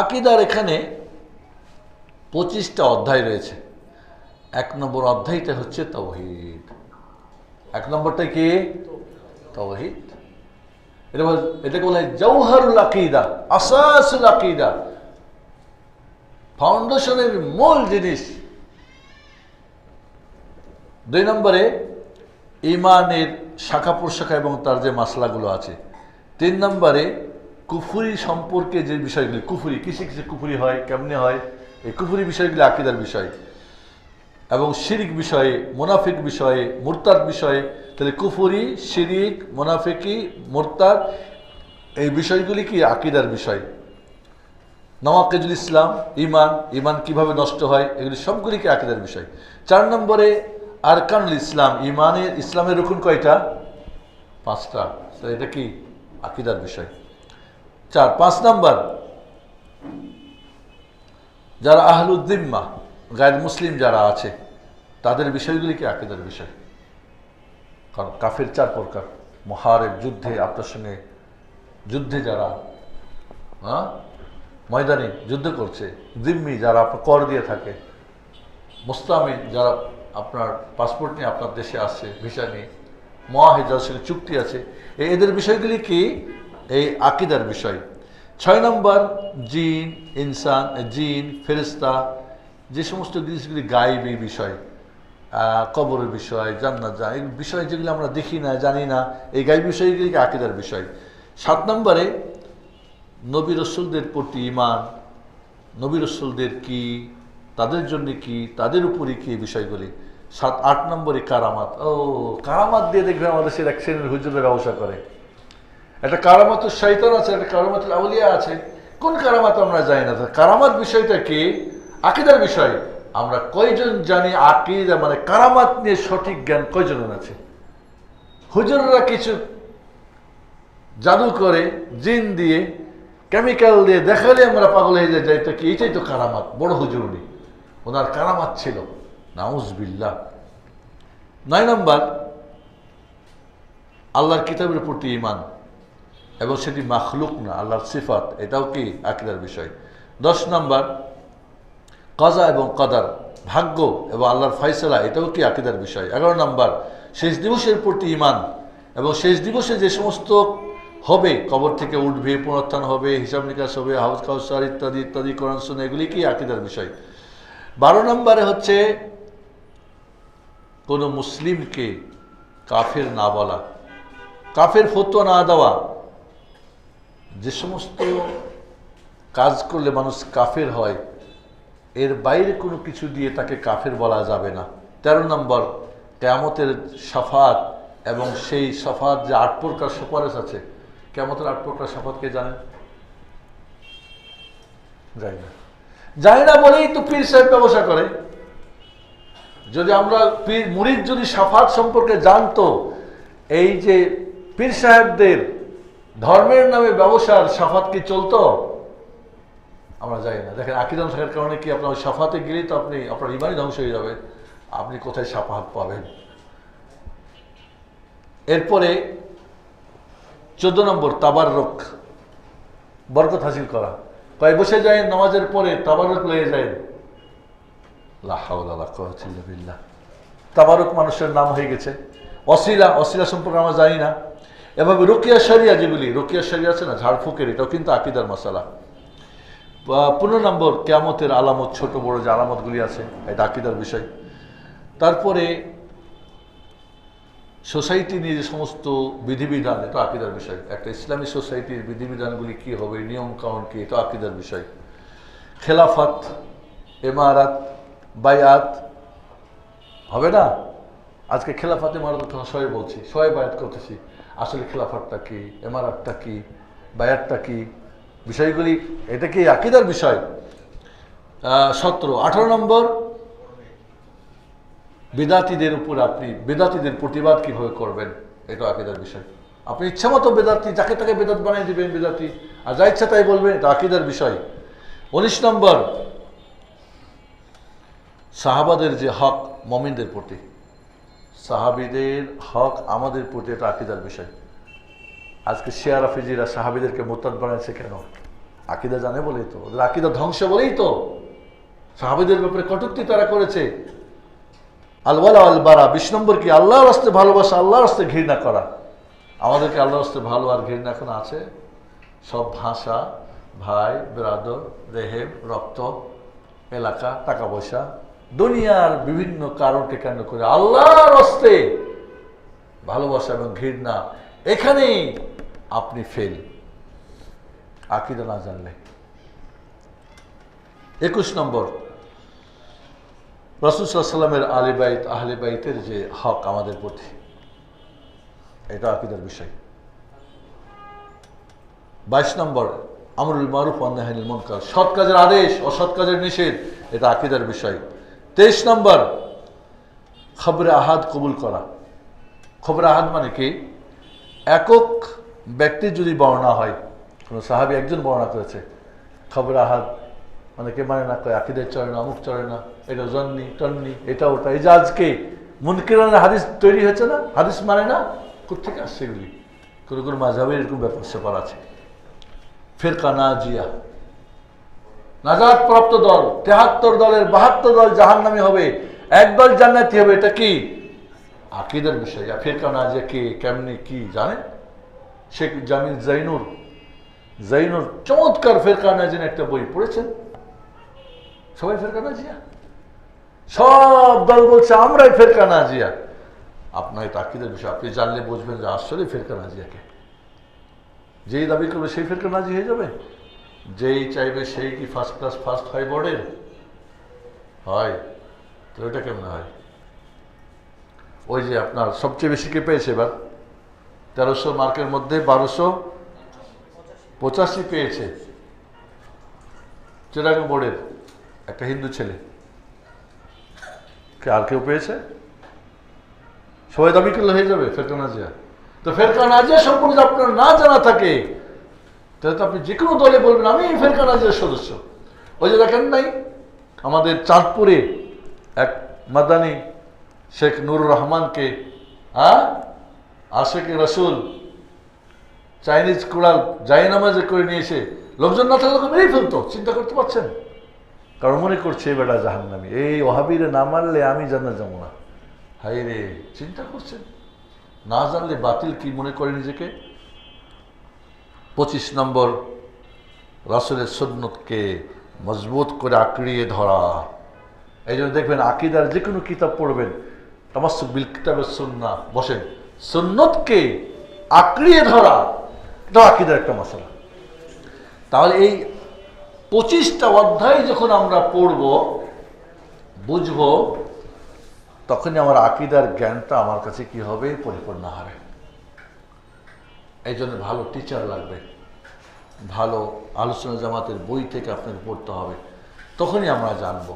আকিদার এখানে পঁচিশটা অধ্যায় রয়েছে। এক নম্বর অধ্যায়টা হচ্ছে তৌহিদ এক নম্বরটা কি? তৌহিদ এটা এটাকে বলা হয় জৌহারুল আকিদা, আসাসুল আকিদা। ফাউন্ডেশনের মূল জিনিস। দুই নম্বরে ইমানের শাখা প্রশাখা এবং তার যে মাসলাগুলো আছে। তিন নম্বরে কুফুরি সম্পর্কে যে বিষয়গুলি, কুফুরি, কিসে কিসে কুফুরি হয়, কেমনে হয়, এই কুফুরি বিষয়গুলি আকিদার বিষয়। এবং শিরিক বিষয়ে, মোনাফিক বিষয়ে, মুরতাদ বিষয়ে, তাহলে কুফুরি, শিরিক, মোনাফিকি, মুরতাদ, এই বিষয়গুলি কি আকিদার বিষয়? নওয়াকেজুল ইসলাম ইমান ইমান কীভাবে নষ্ট হয়, এগুলি সবগুলিকে আকিদার বিষয়। চার নম্বরে, আরকানুল ইসলাম ইমানের ইসলামের রুকুন কয়টা? পাঁচটা। তো এটা কি? আকিদার বিষয়। চার, পাঁচ নাম্বার। যারা আহলুদ্দিম্মা গায়ের মুসলিম যারা আছে, তাদের বিষয়গুলি কি আকিদার বিষয়? কারণ কাফের চার প্রকার। মহারের যুদ্ধে আপনার সঙ্গে যুদ্ধে যারা হ্যাঁ ময়দানে যুদ্ধ করছে, জিম্মি যারা আপনার কর দিয়ে থাকে মুস্তামি যারা আপনার পাসপোর্ট নিয়ে আপনার দেশে আসছে, ভিসা নিয়ে মহাহে যাদের সঙ্গে চুক্তি আছে এদের বিষয়গুলি কি? এই আকিদার বিষয়। ছয় নম্বর, জিন, ইনসান, জিন ফেরিস্তা যে সমস্ত জিনিসগুলি গায়েবী বিষয় কবরের বিষয়, জান্নাত যা, এই বিষয় যেগুলি আমরা দেখি না, জানি না, এই গায়েবী বিষয়গুলিকে আকিদার বিষয়। সাত নম্বরে, নবী রসুলদের প্রতি ইমান নবী রসুলদের কি, তাদের জন্য কি, তাদের উপরে কি বিষয়গুলি। সাত, আট নম্বরে কারামাত। ও, কারামাত দিয়ে দেখবে আমাদের সে এক শ্রেণির হুজুরের ব্যবসা করে। একটা কারামাত শৈতান আছে, একটা কারামাত আউলিয়া আছে। কোন কারামাত আমরা জানি না? তো কারামাত বিষয়টা কি? আকিদার বিষয়। আমরা কয়জন জানি আকিদা মানে কারামাত নিয়ে সঠিক জ্ঞান কয়জনের আছে? হুজুররা কিছু জাদু করে, জিন দিয়ে, কেমিক্যাল দিয়ে দেখালে আমরা পাগল হয়ে যাই, এটা কি? এটাই তো কারামাত। বড় হুজুর ওনার কারামাত ছিল। নাউজ নাউজবিল্লা নয় নম্বর, আল্লাহর কিতাবের প্রতি ইমান এবং সেটি মাখলুক না, আল্লাহর সিফাত, এটাও কি আকিদার বিষয়? দশ নম্বর, কজা এবং কদার ভাগ্য এবং আল্লাহর ফয়সলা, এটাও কি আকিদার বিষয়? এগারো নম্বর, শেষ দিবসের প্রতি ইমান এবং শেষ দিবসে যে সমস্ত হবে, কবর থেকে উঠবে, পুনরুত্থান হবে, হিসাব নিকাশ হবে হাউস কাউসার ইত্যাদি ইত্যাদি, কোরআন এগুলি কি আকিদার বিষয়? বারো নম্বরে হচ্ছে, কোনো মুসলিমকে কাফের না বলা। কাফের ফতোয়া না দেওয়া। যে সমস্ত কাজ করলে মানুষ কাফের হয়, এর বাইরে কোনো কিছু দিয়ে তাকে কাফের বলা যাবে না। তেরো নম্বর, কেয়ামতের সাফাত এবং সেই সাফাত যে আট প্রকার সুপারিশ আছে। কেয়ামতের আট প্রকার সাফাতকে জানেন? যাই না। জানি না বলেই তো পীর সাহেব ব্যবসা করে। যদি আমরা পীর মুরিদ যদি সাফাত সম্পর্কে জানতো, এই যে পীর সাহেবদের ধর্মের নামে ব্যবসার সাফাত কি চলতো? আমরা যাই না। দেখেন আকিদান থাকার কারণে কি আপনার সাফাতে গেলেই তো আপনি, আপনার ইমানই ধ্বংস হয়ে যাবে। আপনি কোথায় সাফাত পাবেন? এরপরে চোদ্দ নম্বর তাবার রোগ বরকত হাসিল করা। কয়, বসে যায় নামাজের পরে তাবারক লয়ে যায় তাবারক মানুষের নাম হয়ে গেছে। অশিলা অশিলা সম্পর্কে আমরা জানি না। এভাবে রোকিয়া শরিয়া যেগুলি, রোকিয়া শরিয়া আছে না ঝাড়ফুকের এটাও কিন্তু আকিদার মশালা। পনেরো নম্বর কেয়ামতের আলামত, ছোট, বড় যে আলামতগুলি আছে, এটা আকিদার বিষয়। তারপরে সোসাইটি নিয়ে যে সমস্ত বিধিবিধান, এটা আকিদার বিষয়। একটা ইসলামী সোসাইটির বিধিবিধানগুলি কি হবে, নিয়ম কানুন কি, এটা আকিদার বিষয়। খেলাফাত এমারাত বায়াত হবে না? আজকে খেলাফাতে মারাত কথা সবাই বলছি, সবাই বায়াত করতেছি। আসলে খেলাফাতটা কি, এমারাতটা কি, বায়াতটা কি? বিষয়গুলি, এটা কি আকিদার বিষয়? সতেরো, আঠারো নম্বর, বেদাতিদের উপর আপনি, বেদাতিদের প্রতিবাদ কীভাবে করবেন? এটা আকিদার বিষয়। আপনি ইচ্ছা মতো বেদাতি, যাকে তাকে বেদাত বানিয়ে দিবেন, বেদাতি, আর যা ইচ্ছা তাই বলবেন, এটা আকিদার বিষয়। উনিশ নম্বর, সাহাবাদের যে হক, মমিনদের প্রতি। সাহাবিদের হক আমাদের প্রতি এটা আকিদার বিষয়। আজকে শেয়ার আফিজিরা সাহাবিদেরকে মোতাদ বানাইছে কেন? আকিদা জানে বলেই তো, ওদের আকিদা ধ্বংস বলেই তো। সাহাবিদের ব্যাপারে কটুক্তি তারা করেছে। আলওয়ালা আলবারা, বিশ নম্বর কি? আল্লাহর আসতে ভালোবাসা, আল্লাহর রাস্তে ঘৃণা করা। আমাদেরকে আল্লাহর আসতে ভালো আর ঘৃণা এখন আছে। সব ভাষা, ভাই, ব্রাদর, রেহেব, রক্ত, এলাকা, টাকা পয়সা। দুনিয়ার বিভিন্ন কারণকে কেন্দ্র করে আল্লাহর রাস্তে ভালোবাসা এবং ঘৃণা এখানেই আপনি ফেল আকিদা না জানলে। একুশ নম্বর রসুলামের আলী বাইত যে হক আমাদের প্রতি, এটা আকিদার বিষয়। বাইশ নম্বর, আমরুল মারুফ অন্যাহানিল মনকার, সৎ কাজের আদেশ, অসৎ কাজের নিষেধ, এটা আকিদার বিষয়। তেইশ নম্বর, খবরে আহাদ কবুল করা। খবরে আহাদ মানে কি? একক ব্যক্তির যদি বর্ণনা হয়, কোনো সাহাবি একজন বর্ণনা করেছে, খবর আহাদ মানে কে মানে না? কয় আকিদের চলে না, অমুক চলে না, এটা জন্নি, টন্নি, এটা ওটা। এই যে আজকে মুনকিরানের হাদিস তৈরি হয়েছে না? হাদিস মানে না? কোথেকে আসছে এগুলি? কোনো কোনো মাঝাবের এরকম ব্যাপার স্যাপার আছে। ফেরকা না জিয়া নাজাদ প্রাপ্ত দল, তেহাত্তর দলের বাহাত্তর দল জাহান্নামি হবে। একদল জান্নাতি হবে, এটা কি? আকিদের বিষয়। ফেরকা না জিয়া কে, কেমনি, কি জানেন শেখ জামিল জাইনুর জাইনুর চমৎকার ফেরকা নাজিন একটা বই পড়েছেন। সবাই ফেরকা নাজিয়া সব দল বলছে, আমরাই ফেরকা নাজিয়া আপনার এটা আকিদের বিষয়, আপনি জানলে বুঝবেন যে আসলে ফেরকা নাজিয়াকে যেই দাবি করবে, সেই ফেরকা নাজি হয়ে যাবে। যেই চাইবে সেই কি ফার্স্ট ক্লাস ফার্স্ট হয় বোর্ডের হয়। তো ওইটা কেমন হয়? ওই যে আপনার সবচেয়ে বেশি কে পেয়েছে এবার? তেরোশো মার্কের মধ্যে বারোশো পঁচাশি পেয়েছে। চিরাগা বোর্ডের একটা হিন্দু ছেলে। কে আর কেউ পেয়েছে? সবাই দাবি করলে হয়ে যাবে ফেরকা নাজিয়া তো ফেরকা নাজিয়া সম্পর্কে আপনার না জানা থাকে তাহলে তো আপনি যে কোনো দলে বলবেন, আমি ফেরকা নাজিয়ার সদস্য। ওই যে দেখেন নাই, আমাদের চাঁদপুরে এক মাদানি শেখ নুরুর রহমানকে হ্যাঁ আশেখ রসুল চাইনিজ কুড়াল যাই নামাজে করে নিয়ে এসে, লোকজন না থাকলে মেরেই ফেলতো, চিন্তা করতে পারছেন? কারণ মনে করছে এই বেটা জাহান্নামি। এই ওহাবিরে না মারলে আমি জানা যাব না। হাই রে চিন্তা করছেন? না জানলে বাতিল কি মনে করে নিজেকে? পঁচিশ নম্বর রাসুলের সন্ন্যতকে মজবুত করে আঁকড়িয়ে ধরা। এই জন্য দেখবেন আকিদার যে কোনো কিতাব পড়বেন তামাসুক বিল কিতাবের সন্না, বসেন সন্ন্যতকে আঁকড়িয়ে ধরা, এটা আকিদার একটা মশলা। তাহলে এই পঁচিশটা অধ্যায় যখন আমরা পড়ব, বুঝব, তখনই আমার আকিদার জ্ঞানটা আমার কাছে কি হবে? পরিপূর্ণ হবে। এই জন্য ভালো টিচার লাগবে। ভালো আলোচনা জামাতের বই থেকে আপনাকে পড়তে হবে। তখনই আমরা জানব।